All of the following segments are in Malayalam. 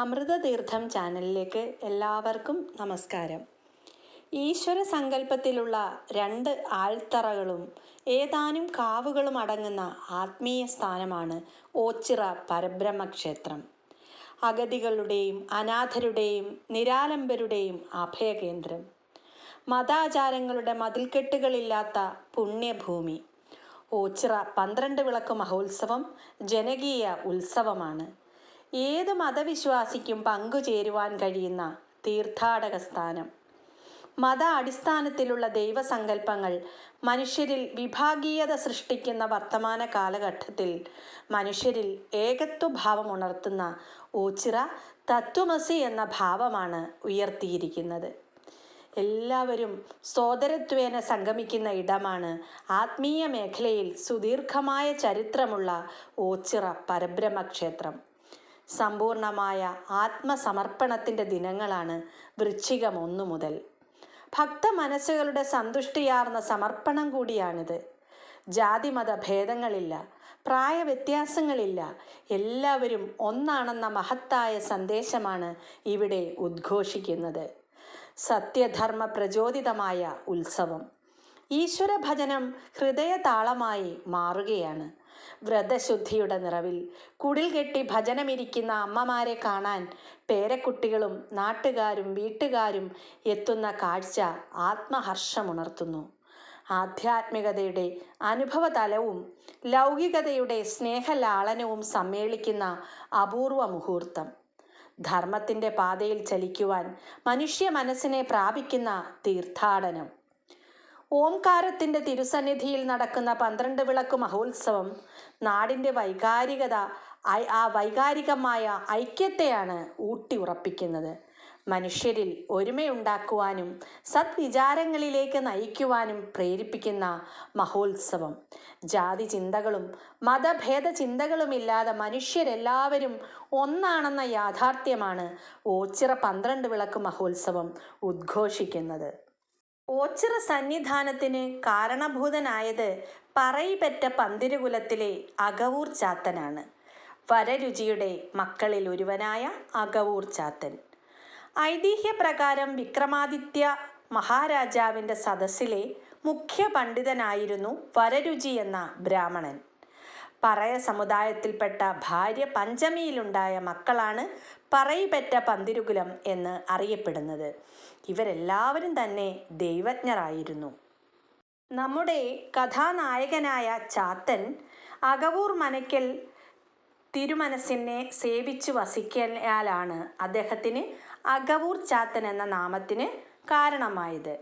അമൃതതീർത്ഥം ചാനലിലേക്ക് എല്ലാവർക്കും നമസ്കാരം. ഈശ്വര സങ്കല്പത്തിലുള്ള രണ്ട് ആൾത്തറകളും ഏതാനും കാവുകളും അടങ്ങുന്ന ആത്മീയ സ്ഥാനമാണ് ഓച്ചിറ പരബ്രഹ്മക്ഷേത്രം. അഗതികളുടെയും അനാഥരുടെയും നിരാലംബരുടെയും അഭയകേന്ദ്രം മതാചാരങ്ങളുടെ മതിൽക്കെട്ടുകളില്ലാത്ത പുണ്യഭൂമി. ഓച്ചിറ പന്ത്രണ്ട് വിളക്ക് മഹോത്സവം ജനകീയ ഉത്സവമാണ്. ഏത് മതവിശ്വാസിക്കും പങ്കുചേരുവാൻ കഴിയുന്ന തീർത്ഥാടക സ്ഥാനം മത അടിസ്ഥാനത്തിലുള്ള ദൈവസങ്കല്പങ്ങൾ മനുഷ്യരിൽ വിഭാഗീയത സൃഷ്ടിക്കുന്ന വർത്തമാന കാലഘട്ടത്തിൽ മനുഷ്യരിൽ ഏകത്വഭാവം ഉണർത്തുന്ന ഓച്ചിറ തത്വമസി എന്ന ഭാവമാണ് ഉയർത്തിയിരിക്കുന്നത്. എല്ലാവരും സോദരത്വേന സംഗമിക്കുന്ന ഇടമാണ് ആത്മീയ മേഖലയിൽ സുദീർഘമായ ചരിത്രമുള്ള ഓച്ചിറ പരബ്രഹ്മ ക്ഷേത്രം സമ്പൂർണമായ ആത്മസമർപ്പണത്തിന്റെ ദിനങ്ങളാണ് വൃശ്ചികം ഒന്നു മുതൽ. ഭക്ത മനസ്സുകളുടെ സന്തുഷ്ടിയാർന്ന സമർപ്പണം കൂടിയാണിത്. ജാതിമത ഭേദങ്ങളില്ല പ്രായവ്യത്യാസങ്ങളില്ല എല്ലാവരും ഒന്നാണെന്ന മഹത്തായ സന്ദേശമാണ് ഇവിടെ ഉദ്ഘോഷിക്കുന്നത്. സത്യധർമ്മ പ്രചോദിതമായ ഉത്സവം. ഈശ്വര ഭജനം ഹൃദയ താളമായി മാറുകയാണ്. വ്രതശുദ്ധിയുടെ നിറവിൽ. കുടിൽ കെട്ടി ഭജനമിരിക്കുന്ന അമ്മമാരെ കാണാൻ പേരക്കുട്ടികളും നാട്ടുകാരും വീട്ടുകാരും എത്തുന്ന കാഴ്ച ആത്മഹർഷമുണർത്തുന്നു. ആധ്യാത്മികതയുടെ അനുഭവതലവും ലൗകികതയുടെ സ്നേഹലാളനവും സമ്മേളിക്കുന്ന അപൂർവ മുഹൂർത്തം. ധർമ്മത്തിന്റെ പാതയിൽ ചലിക്കുവാൻ മനുഷ്യ മനസ്സിനെ പ്രാപിക്കുന്ന തീർത്ഥാടനം. ഓംകാരത്തിന്റെ തിരുസന്നിധിയിൽ നടക്കുന്ന പന്ത്രണ്ട് വിളക്ക് മഹോത്സവം നാടിന്റെ വൈകാരികത ആ വൈകാരികമായ ഐക്യത്തെയാണ് ഊട്ടി ഉറപ്പിക്കുന്നത്. മനുഷ്യരിൽ ഒരുമയുണ്ടാക്കുവാനും സദ്വിചാരങ്ങളിലേക്ക് നയിക്കുവാനും പ്രേരിപ്പിക്കുന്ന മഹോത്സവം. ജാതി ചിന്തകളും മതഭേദ ചിന്തകളുമില്ലാതെ മനുഷ്യരെല്ലാവരും ഒന്നാണെന്ന യാഥാർത്ഥ്യമാണ് ഓച്ചിറ പന്ത്രണ്ട് വിളക്ക് മഹോത്സവം ഉദ്ഘോഷിക്കുന്നത്. ഓച്ചിറ സന്നിധാനത്തിന് കാരണഭൂതനായത് പറയിപെറ്റ പന്തിരുകുലത്തിലെ അകവൂർ ചാത്തനാണ്. വരരുചിയുടെ മക്കളിൽ ഒരുവനായ അകവൂർ ചാത്തൻ. ഐതിഹ്യപ്രകാരം വിക്രമാദിത്യ മഹാരാജാവിന്റെ സദസ്സിലെ മുഖ്യ പണ്ഡിതനായിരുന്നു വരരുചി എന്ന ബ്രാഹ്മണൻ. പറയ സമുദായത്തിൽപ്പെട്ട ഭാര്യ പഞ്ചമിയിലുണ്ടായ മക്കളാണ് പറയിപെറ്റ പന്തിരുകുലം എന്ന് അറിയപ്പെടുന്നത്. ഇവരെല്ലാവരും തന്നെ ദൈവജ്ഞരായിരുന്നു. നമ്മുടെ കഥാനായകനായ ചാത്തൻ അകവൂർ മനയ്ക്കൽ തിരുമനസിനെ സേവിച്ചു വസിക്കയാലാണ് അദ്ദേഹത്തിന് അകവൂർ ചാത്തൻ എന്ന നാമത്തിന് കാരണമായത്.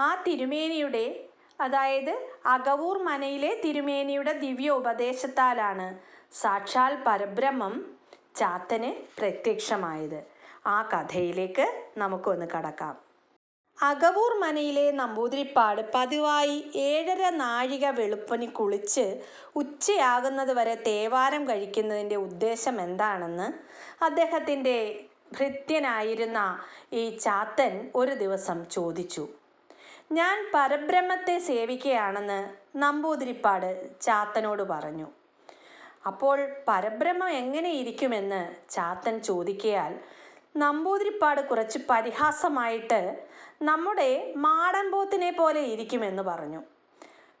ആ തിരുമേനിയുടെ അതായത് അകവൂർ മനയിലെ തിരുമേനിയുടെ ദിവ്യ ഉപദേശത്താലാണ് സാക്ഷാൽ പരബ്രഹ്മം ചാത്തന് പ്രത്യക്ഷമായത്. ആ കഥയിലേക്ക് നമുക്കൊന്ന് കടക്കാം. അകവൂർ മനയിലെ നമ്പൂതിരിപ്പാട് പതിവായി ഏഴര നാഴിക വെളുപ്പനി കുളിച്ച് ഉച്ചയാകുന്നത് വരെ തേവാരം കഴിക്കുന്നതിന്റെ ഉദ്ദേശം എന്താണെന്ന് അദ്ദേഹത്തിന്റെ ഭൃത്യനായിരുന്ന ഈ ചാത്തൻ ഒരു ദിവസം ചോദിച്ചു. ഞാൻ പരബ്രഹ്മത്തെ സേവിക്കുകയാണെന്ന് നമ്പൂതിരിപ്പാട് ചാത്തനോട് പറഞ്ഞു. അപ്പോൾ പരബ്രഹ്മം എങ്ങനെ ഇരിക്കുമെന്ന് ചാത്തൻ ചോദിക്കയാൽ നമ്പൂതിരിപ്പാട് കുറച്ച് പരിഹാസമായിട്ട് നമ്മുടെ മാടൻ പോത്തിനെ പോലെ ഇരിക്കുമെന്ന് പറഞ്ഞു.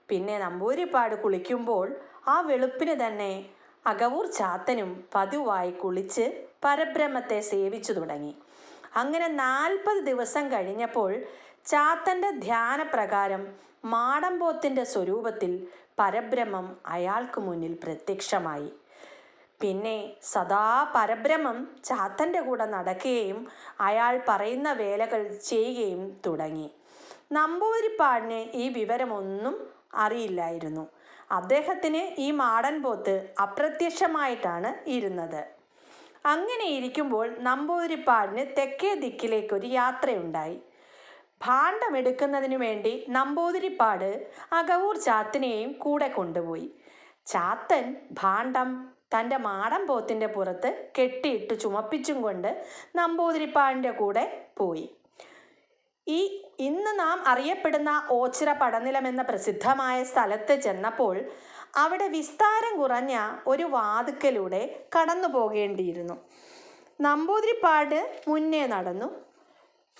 പിന്നെ നമ്പൂതിരിപ്പാട് കുളിക്കുമ്പോൾ ആ വെളുപ്പിന് തന്നെ അകവൂർ ചാത്തനും പതിവായി കുളിച്ച് പരബ്രഹ്മത്തെ സേവിച്ചു തുടങ്ങി. അങ്ങനെ നാൽപ്പത് ദിവസം കഴിഞ്ഞപ്പോൾ ചാത്തന്റെ ധ്യാനപ്രകാരം മാടമ്പോത്തിന്റെ സ്വരൂപത്തിൽ പരബ്രഹ്മം അയാൾക്ക് മുന്നിൽ പ്രത്യക്ഷമായി. പിന്നെ സദാ പരബ്രഹ്മം ചാത്തന്റെ കൂടെ നടക്കുകയും അയാൾ പറയുന്ന വേലകൾ ചെയ്യുകയും തുടങ്ങി. നമ്പൂതിരിപ്പാടിന് ഈ വിവരമൊന്നും അറിയില്ലായിരുന്നു. അദ്ദേഹത്തിന് ഈ മാടൻ പോത്ത് അപ്രത്യക്ഷമായിട്ടാണ് ഇരുന്നത്. അങ്ങനെ ഇരിക്കുമ്പോൾ നമ്പൂതിരിപ്പാടിന് തെക്കേ ദിക്കിലേക്കൊരു യാത്രയുണ്ടായി. ഭാണ്ഡമെടുക്കുന്നതിനു വേണ്ടി നമ്പൂതിരിപ്പാട് അകവൂർ ചാത്തിനെയും കൂടെ കൊണ്ടുപോയി. ചാത്തൻ ഭാണ്ഡം തന്റെ മാടൻ പോത്തിന്റെ പുറത്ത് കെട്ടിയിട്ട് ചുമപ്പിച്ചും കൊണ്ട് നമ്പൂതിരിപ്പാടിന്റെ കൂടെ പോയി. ഈ ഇന്ന് നാം അറിയപ്പെടുന്ന ഓച്ചിറ പടനിലം എന്ന പ്രസിദ്ധമായ സ്ഥലത്ത് ചെന്നപ്പോൾ അവിടെ വിസ്താരം കുറഞ്ഞ ഒരു വാതുക്കലൂടെ കടന്നു പോകേണ്ടിയിരുന്നു. നമ്പൂതിരിപ്പാട് മുന്നേ നടന്നു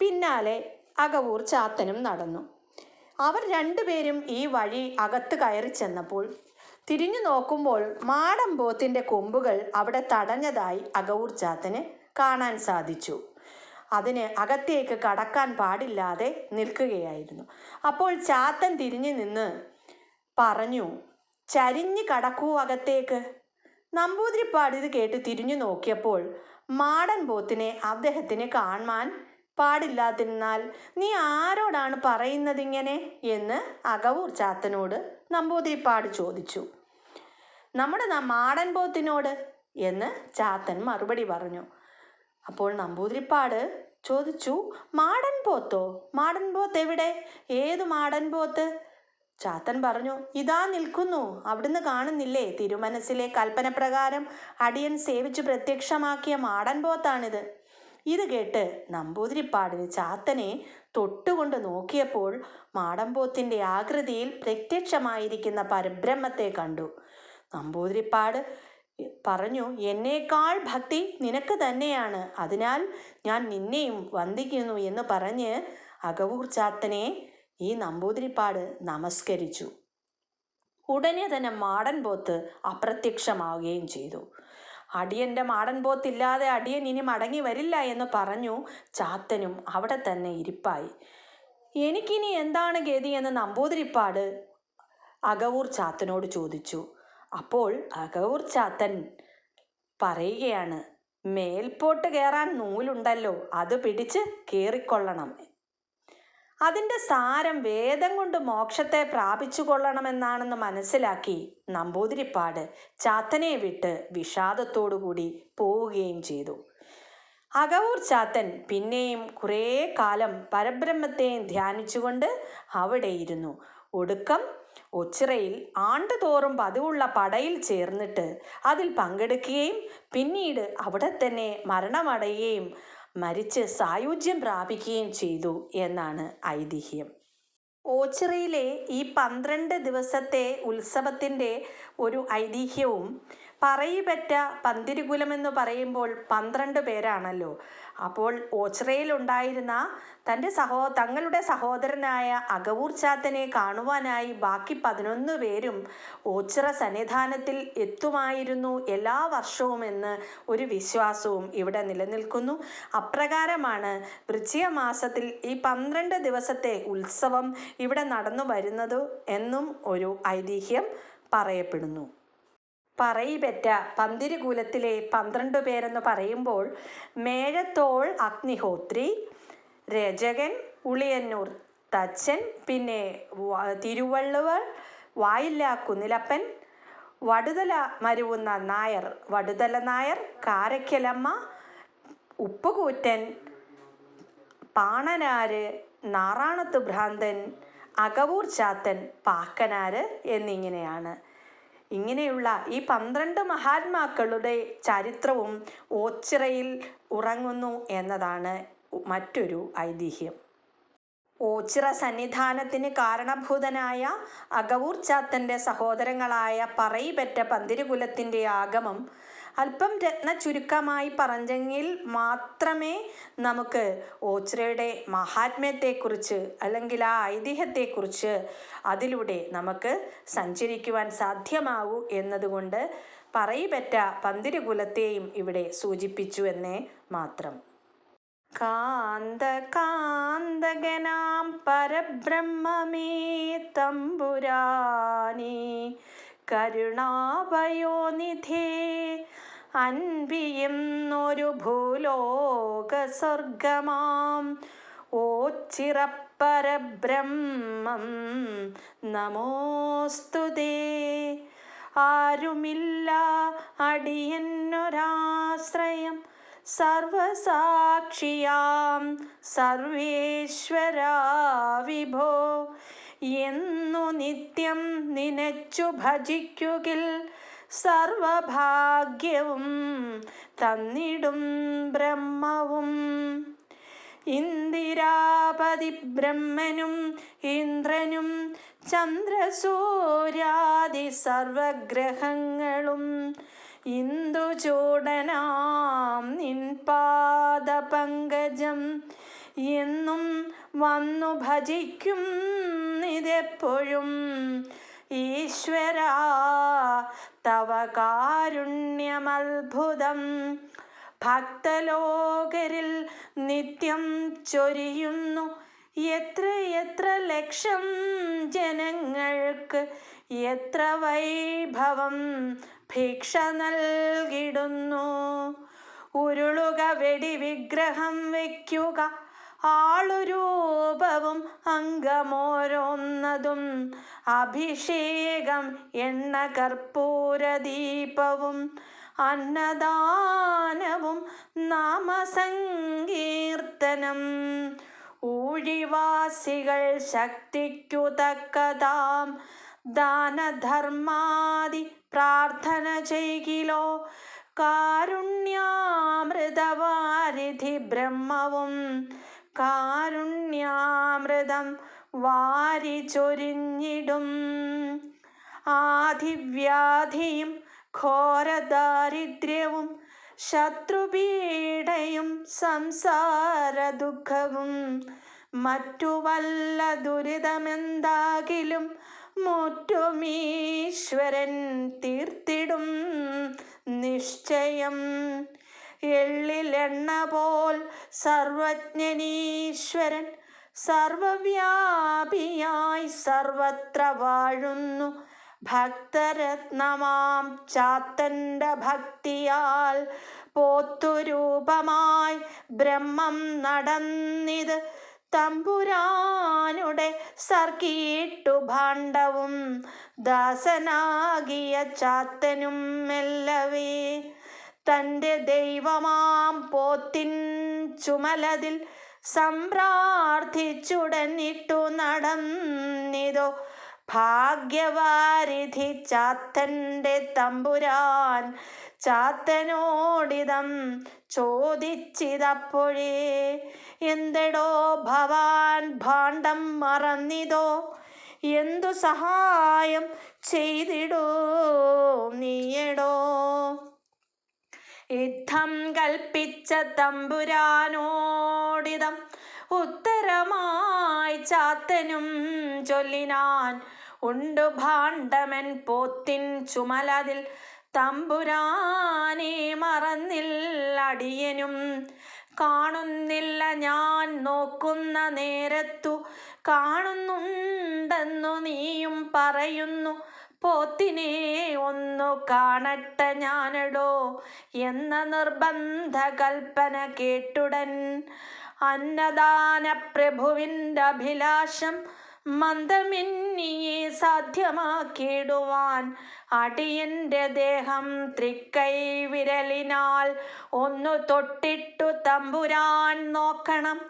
പിന്നാലെ അകവൂർ ചാത്തനും നടന്നു. അവർ രണ്ടുപേരും ഈ വഴി അകത്ത് കയറി ചെന്നപ്പോൾ തിരിഞ്ഞു നോക്കുമ്പോൾ മാടമ്പോത്തിന്റെ കൊമ്പുകൾ അവിടെ തടഞ്ഞതായി അകവൂർ ചാത്തന് കാണാൻ സാധിച്ചു. അതിന് അകത്തേക്ക് കടക്കാൻ പാടില്ലാതെ നിൽക്കുകയായിരുന്നു. അപ്പോൾ ചാത്തൻ തിരിഞ്ഞു നിന്ന് പറഞ്ഞു ചരിഞ്ഞ് കടക്കൂ അകത്തേക്ക്. നമ്പൂതിരിപ്പാട് ഇത് കേട്ട് തിരിഞ്ഞു നോക്കിയപ്പോൾ മാടൻ പോത്തിനെ അദ്ദേഹത്തിന് കാണാൻ പാടില്ലാതിരുന്നാൽ നീ ആരോടാണ് പറയുന്നതിങ്ങനെ എന്ന് അകവൂർ ചാത്തനോട് നമ്പൂതിരിപ്പാട് ചോദിച്ചു. നമ്മുടെ മാടൻ പോത്തിനോട് എന്ന് ചാത്തൻ മറുപടി പറഞ്ഞു. അപ്പോൾ നമ്പൂതിരിപ്പാട് ചോദിച്ചു മാടൻ പോത്തോ മാടൻ പോത്ത് എവിടെ? ഏത് മാടൻ പോത്ത് ചാത്തൻ പറഞ്ഞു ഇതാ നിൽക്കുന്നു. അവിടുന്ന് കാണുന്നില്ലേ? തിരുമനസിലെ കൽപ്പന പ്രകാരം അടിയൻ സേവിച്ച് പ്രത്യക്ഷമാക്കിയ മാടൻ പോത്താണിത് ഇത് കേട്ട് നമ്പൂതിരിപ്പാടിന് ചാത്തനെ തൊട്ടുകൊണ്ട് നോക്കിയപ്പോൾ മാടമ്പോത്തിന്റെ ആകൃതിയിൽ പ്രത്യക്ഷമായിരിക്കുന്ന പരബ്രഹ്മത്തെ കണ്ടു. നമ്പൂതിരിപ്പാട് പറഞ്ഞു എന്നേക്കാൾ ഭക്തി നിനക്ക് തന്നെയാണ്. അതിനാൽ ഞാൻ നിന്നെയും വന്ദിക്കുന്നു എന്ന് പറഞ്ഞ് അകവൂർ ചാത്തനെ ഈ നമ്പൂതിരിപ്പാട് നമസ്കരിച്ചു. ഉടനെ തന്നെ മാടൻ പോത്ത് അപ്രത്യക്ഷമാവുകയും ചെയ്തു. അടിയന്റെ മാടൻ പോത്തില്ലാതെ അടിയൻ ഇനി മടങ്ങി വരില്ല എന്ന് പറഞ്ഞു ചാത്തനും അവിടെ തന്നെ ഇരിപ്പായി. എനിക്കിനി എന്താണ് ഗതി എന്ന് നമ്പൂതിരിപ്പാട് അകവൂർ ചാത്തനോട് ചോദിച്ചു. അപ്പോൾ അകവൂർ ചാത്തൻ പറയുകയാണ് മേൽപോട്ട് കയറാൻ നൂലുണ്ടല്ലോ അത് പിടിച്ച് കയറിക്കൊള്ളണം അതിന്റെ സാരം വേദം കൊണ്ട് മോക്ഷത്തെ പ്രാപിച്ചു കൊള്ളണമെന്നാണെന്ന് മനസ്സിലാക്കി നമ്പൂതിരിപ്പാട് ചാത്തനെ വിട്ട് വിഷാദത്തോടുകൂടി പോവുകയും ചെയ്തു. അകവൂർ ചാത്തൻ പിന്നെയും കുറേ കാലം പരബ്രഹ്മത്തെയും ധ്യാനിച്ചുകൊണ്ട് അവിടെ ഇരുന്നു ഒടുക്കം ഒച്ചിറയിൽ ആണ്ടുതോറും പതിവുള്ള പടയിൽ ചേർന്നിട്ട് അതിൽ പങ്കെടുക്കുകയും പിന്നീട് അവിടെ തന്നെ മരണമടയുകയും മരിച്ച് സായുജ്യം പ്രാപിക്കുകയും ചെയ്തു എന്നാണ് ഐതിഹ്യം. ഓച്ചിറയിലെ ഈ പന്ത്രണ്ട് ദിവസത്തെ ഉത്സവത്തിന്റെ ഒരു ഐതിഹ്യവും പറയിപെറ്റ പന്തിരുകുലം എന്ന് പറയുമ്പോൾ പന്ത്രണ്ട് പേരാണല്ലോ. അപ്പോൾ ഓച്ചിറയിലുണ്ടായിരുന്ന തന്റെ സഹോ തങ്ങളുടെ സഹോദരനായ അകവൂർ ചാത്തനെ കാണുവാനായി ബാക്കി പതിനൊന്ന് പേരും ഓച്ചിറ സന്നിധാനത്തിൽ എത്തുമായിരുന്നു എല്ലാ വർഷവും എന്ന് ഒരു വിശ്വാസവും ഇവിടെ നിലനിൽക്കുന്നു. അപ്രകാരമാണ് വൃശ്ചിക മാസത്തിൽ ഈ പന്ത്രണ്ട് ദിവസത്തെ ഉത്സവം ഇവിടെ നടന്നു വരുന്നത് എന്നും ഒരു ഐതിഹ്യം പറയപ്പെടുന്നു. പറയിപെറ്റ പന്തിരുകുലത്തിലെ പന്ത്രണ്ട് പേരെന്ന് പറയുമ്പോൾ മേഴത്തോൾ അഗ്നിഹോത്രി രചകൻ ഉളിയന്നൂർ തച്ചൻ പിന്നെ തിരുവള്ളുവർ വായില്ല കുന്നിലപ്പൻ വടുതല മരുവുന്ന നായർ വടുതല നായർ കാരക്കലമ്മ ഉപ്പുകൂറ്റൻ പാണനാര് നാറാണത്ത് ഭ്രാന്തൻ അകവൂർ ചാത്തൻ പാക്കനാര് എന്നിങ്ങനെയാണ്. ഇങ്ങനെയുള്ള ഈ പന്ത്രണ്ട് മഹാത്മാക്കളുടെ ചരിത്രവും ഓച്ചിറയിൽ ഉറങ്ങുന്നു എന്നതാണ് മറ്റൊരു ഐതിഹ്യം. ഓച്ചിറ സന്നിധാനത്തിന് കാരണഭൂതനായ അകവൂർ ചാത്തന്റെ സഹോദരങ്ങളായ പറയിപെറ്റ പന്തിരുകുലത്തിന്റെ ആഗമം അല്പം രത്ന ചുരുക്കമായി പറഞ്ഞെങ്കിൽ മാത്രമേ നമുക്ക് ഓച്ചിറയുടെ മഹാത്മ്യത്തെക്കുറിച്ച് അല്ലെങ്കിൽ ആ ഐതിഹ്യത്തെക്കുറിച്ച് അതിലൂടെ നമുക്ക് സഞ്ചരിക്കുവാൻ സാധ്യമാകൂ എന്നതുകൊണ്ട് പറയിപ്പറ്റ പന്തിരുകുലത്തെയും ഇവിടെ സൂചിപ്പിച്ചു എന്നേ മാത്രം. കാന്ത കാന്തകനാം പരബ്രഹ്മമേ തമ്പുരാനേ കരുണാഭയോനിധേ അൻപിയെന്നൊരു ഭൂലോക സ്വർഗമാം ഓച്ചിറപ്പരബ്രഹ്മം നമോസ്തുതേ. ആരുമില്ല അടിയന്നൊരാശ്രയം. സർവസാക്ഷിയാം സർവേശ്വരാ വിഭോ. എന്നു നിത്യം നിനച്ചു ഭജിക്കുകിൽ സർവഭാഗ്യവും തന്നിടും ബ്രഹ്മവും. ഇന്ദിരാപതി ബ്രഹ്മനും ഇന്ദ്രനും ചന്ദ്രസൂര്യാദി സർവഗ്രഹങ്ങളും ഇന്ദുചൂടനാം നിൻ പാദപങ്കജം. എന്നും വന്നു ഭജിക്കും ഇതെപ്പോഴും. ഈശ്വര തവ കാരുണ്യമത്ഭുതം. ഭക്തലോകരിൽ നിത്യം ചൊരിയുന്നു. എത്ര എത്ര ലക്ഷം ജനങ്ങൾക്ക് എത്ര വൈഭവം ഭിക്ഷ നൽകിടുന്നു. ഉരുളുക വെടി വിഗ്രഹം വയ്ക്കുക. ആളുരൂപവും അംഗമോരോന്നതും. അഭിഷേകം എണ്ണ കർപ്പൂര ദീപവും അന്നദാനവും നാമസങ്കീർത്തനം. ഊഴിവാസികൾ ശക്തിക്കു തക്കതാം ദാനധർമാതി പ്രാർത്ഥന ചെയ്കിലോ. കാരുണ്യാമൃതവാരിധി ബ്രഹ്മവും കാരുണ്യാമൃതം വാരി ചൊരിഞ്ഞിടും. ആധിവ്യാധിയും ഘോരദാരിദ്ര്യവും ശത്രുപീഡയും സംസാര ദുഃഖവും മറ്റു വല്ല ദുരിതമെന്താകിലും മുറ്റുമീശ്വരൻ തീർത്തിടും നിശ്ചയം. എള്ളിലെണ്ണ പോൽ സർവജ്ഞനീശ്വരൻ സർവവ്യാപിയായി സർവത്ര വാഴുന്നു. ഭക്തരത്നമാം ചാത്തന്റെ ഭക്തിയാൽ പോത്തുരൂപമായി ബ്രഹ്മം നടന്നിത്. തമ്പുരാനുടെ സർക്കീട്ടു ഭാണ്ഡവും ദാസനാകിയ ചാത്തനും മെല്ലവേ. തന്റെ ദൈവമാം പോത്തിൻ ചുമലതിൽ സംപ്രാർത്ഥിച്ചുടനിട്ടു നടന്നിതോ ഭാഗ്യവാരിധി ചാത്തന്റെ തമ്പുരാൻ ചാത്തനോടിതം ചോദിച്ചിതപ്പോഴേ എന്തെടോ ഭവാൻ ഭാണ്ഡം മറന്നിതോ? എന്തു സഹായം ചെയ്തിടോ നീയടോ? യുദ്ധം കൽപ്പിച്ച തമ്പുരാനോടിതം ഉത്തരമായി ചാത്തനും ചൊല്ലിനാൻ ഉണ്ടു ഭാണ്ഡമൻ പോത്തിൻ ചുമലതിൽ. തമ്പുരാനെ മറന്നില്ല അടിയനും കാണുന്നില്ല ഞാൻ നോക്കുന്ന നേരത്തു. കാണുന്നുണ്ടെന്നു നീയും പറയുന്നു. പോത്തിനെ ഒന്നു കാണട്ടെ ഞാനടോ എന്ന നിർബന്ധ കൽപ്പന കേട്ടുടൻ. അന്നദാന പ്രഭുവിന്റെ അഭിലാഷം മന്ദമിന്നിയെ സാധ്യമാക്കിയിടുവാൻ. അടിയന്റെ ദേഹം തൃക്കൈ വിരലിനാൽ ഒന്നു തൊട്ടിട്ടു തമ്പുരാൻ നോക്കണം.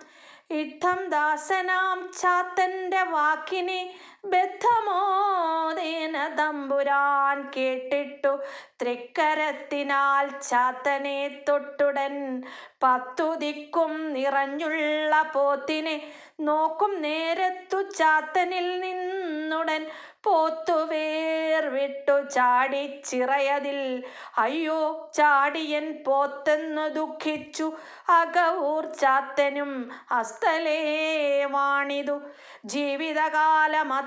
യുദ്ധം ദാസനാം ചാത്തന്റെ വാക്കിനെ ബദ്ധമോദേന തമ്പുരാൻ കേട്ടിട്ടു തൃക്കരത്തിനാൽ ചാത്തനെ തൊട്ടുടൻ പത്തു ദിക്കും നിറഞ്ഞുള്ള പോത്തിനെ നോക്കും നേരത്തു ചാത്തനിൽ നിന്നുടൻ പോത്തുവേർ വിട്ടു ചാടി ചിറയതിൽ. അയ്യോ ചാടിയൻ പോത്തെന്നു ദുഃഖിച്ചു. അകവൂർ ചാത്തനും അസ്തലേ വാണിതു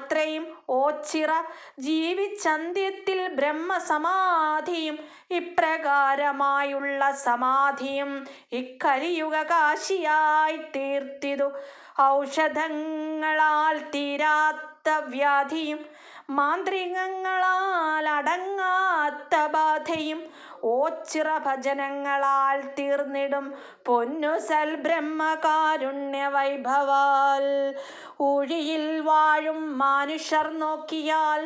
ജീവിതകാലമത്രയും ഓച്ചിറ ജീവിച്ചന്ത്യത്തിൽ ബ്രഹ്മസമാധിയും ഇപ്രകാരമായുള്ള സമാധിയും ഇക്കലിയുഗ കാശിയായി തീർത്തിതു. ഔഷധങ്ങളാൽ തീരാത്ത വ്യാധിയും മാന്ത്രികങ്ങളാൽ അടങ്ങാത്ത ബാധയും ഓച്ചിറ ഭജനങ്ങളാൽ തീർന്നിടും പൊന്നു സൽബ്രഹ്മകാരുണ്യ വൈഭവാൽ ഊഴിയിൽ വാഴും മനുഷ്യർ നോക്കിയാൽ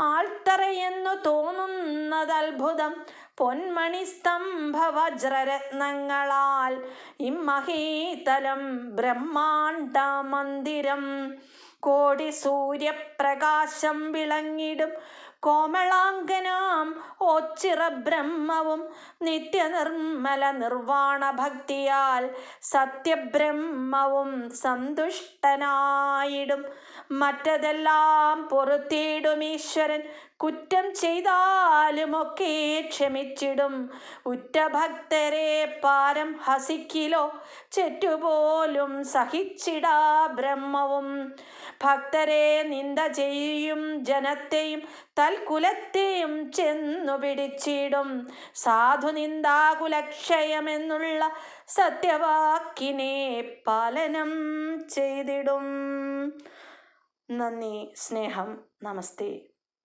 ആൾത്തറയെന്നു തോന്നുന്നത് അത്ഭുതം. പൊന്മണി സ്തംഭ വജ്രരത്നങ്ങളാൽ ഇമ്മഹീതലം ബ്രഹ്മാണ്ട മന്ദിരം കോടി സൂര്യപ്രകാശം വിളങ്ങിടും. കോമളാങ്കനാം ഓച്ചിറ ബ്രഹ്മവും നിത്യനിർമ്മല നിർവാണ ഭക്തിയാൽ സത്യബ്രഹ്മവും സന്തുഷ്ടനായിടും. മറ്റതെല്ലാം പൊറുത്തിയിടും ഈശ്വരൻ. കുറ്റം ചെയ്താലുമൊക്കെ ക്ഷമിച്ചിടും. ഉറ്റഭക്തരെ പാരം ഹസിക്കിലോ ചെറ്റുപോലും സഹിച്ചിടാ ബ്രഹ്മവും. ഭക്തരെ നിന്ദ ചെയ്യും ജനത്തെയും തൽക്കുലത്തെയും ചെന്നു പിടിച്ചിടും. സാധു നിന്ദാകുലക്ഷയമെന്നുള്ള സത്യവാക്കിനെ പാലനം ചെയ്തിടും. നന്ദി സ്നേഹം നമസ്തേ.